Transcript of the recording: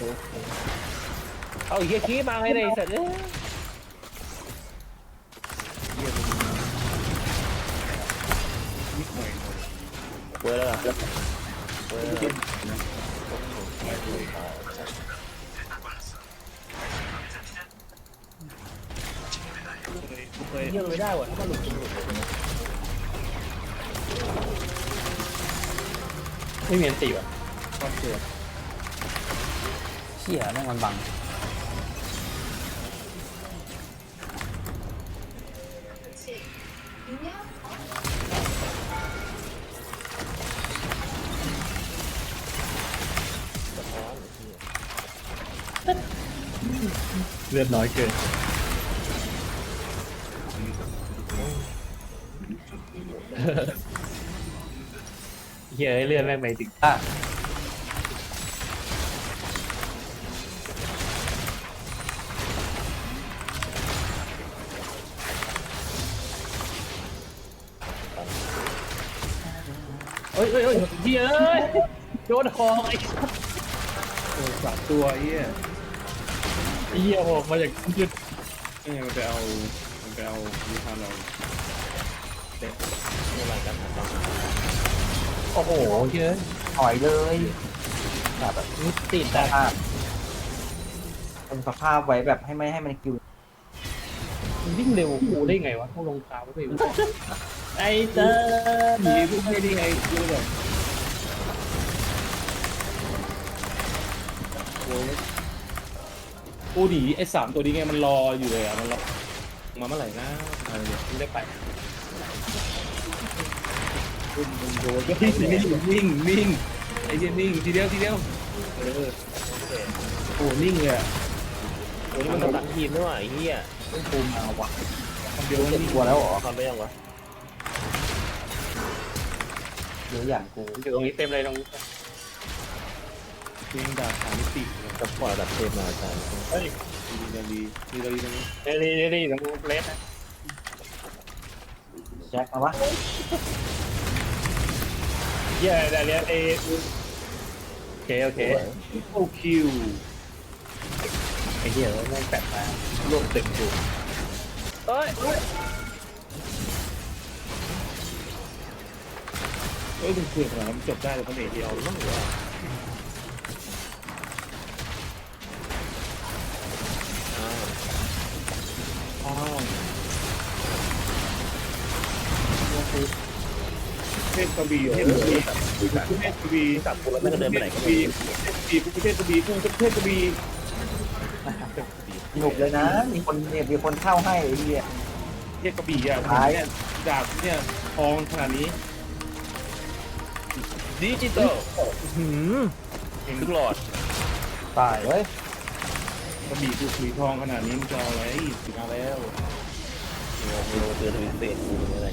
เฮียขี้มาให้ได้สัตว์เอ้ยนิดหน่อยเว้ยแล้วเว้ยแล้วเคยเคยเฮียมันไม่ได้ว่ะถ้ามันหลุดมันหลุดไม่มีอันตีว่ะความเชื่อ เชี่ยแม่งมันบังเลือดน้อยเกินเฮียเลือดแม่งไปถึงอะ เอ้ยเอ้ยเอ้ยเฮียเอ้ยโดนคอไอ้โอ้สามตัวไอ้เหี้ยเฮียออกมาจากยืดนี่มันไปเอามันไปเอาวิธานเราไม่ไหวกันนะครับโอ้โหเฮียถอยเลยแบบนี่ติดสอะภาพเป็นสภาพไว้แบบให้ไม่ให้มันคิว มันวิ่งเร็วกูได้ไงวะพวกรองเท้าไม่รู้ไอ้เต้อหนีพวกไม่ได้ไงกูแบบโอ้ยกูดีไอ้สามตัวนี้ไงมันรออยู่เลยอะมันรอมาเมื่อไหร่นะอะไรเนี่ยไม่ได้ไปคุณมันโดนก็นิ่งนิ่งนิ่งไอ้เหี้ยนิ่งทีเดียวทีเดียวเออโอ้นิ่งเลยอะ โอ้นี่มัมันตัดทีมด้วยว่ะไอ้เฮีย ต้องปูมาว่ะคำเดียวเจ็บนิ่งตัวแล้วเหรอทำไปยังวะเดี๋ยวอย่างกูอยู่ตรงนี้เต็มเลยตรงนี้จริงดาบสามมิติเลยจะปล่อยแบบเทมมาอาจารย์เฮ้ยดีดีดีดีดีตรงนี้เดี๋ยวนี่เดี๋ยวนี่ตรงเลสนะแจ็คมาวะเฮียเดี๋ยวเดี๋ยวไอ้โอเคโอเคโอ้คิว ไอ้เฮียแม่งแปะมารวมเต็มตัวเอ้ยเอ้ยมันเกิดขนาดนั้นจบได้เลยคนเอกเดียวมั้งหรือว่าอ้าว เทพกระบี่เทพกระบี่เทพกระบี่จับกูแล้วไม่งก็เดินไปไหนเทก็พกไม่ระบี่รู้ เทพกระบี่กูเทพกระบี่กูเทพกระบี่ สนุกเลยนะ มีคนเนี่ยมีคนเข้าให้ไอ้เหี้ยเทพกระบี่อะเนี่ยดาบเนี่ยทองขนาดนี้ดิจิตอลหืมเองทุกหลอดตายเว้ยกระบี่กูสีทองขนาดนี้มันจะเอาอะไรสิมาแล้ว โอ้โหเจอทวิตเฟสกูอะไร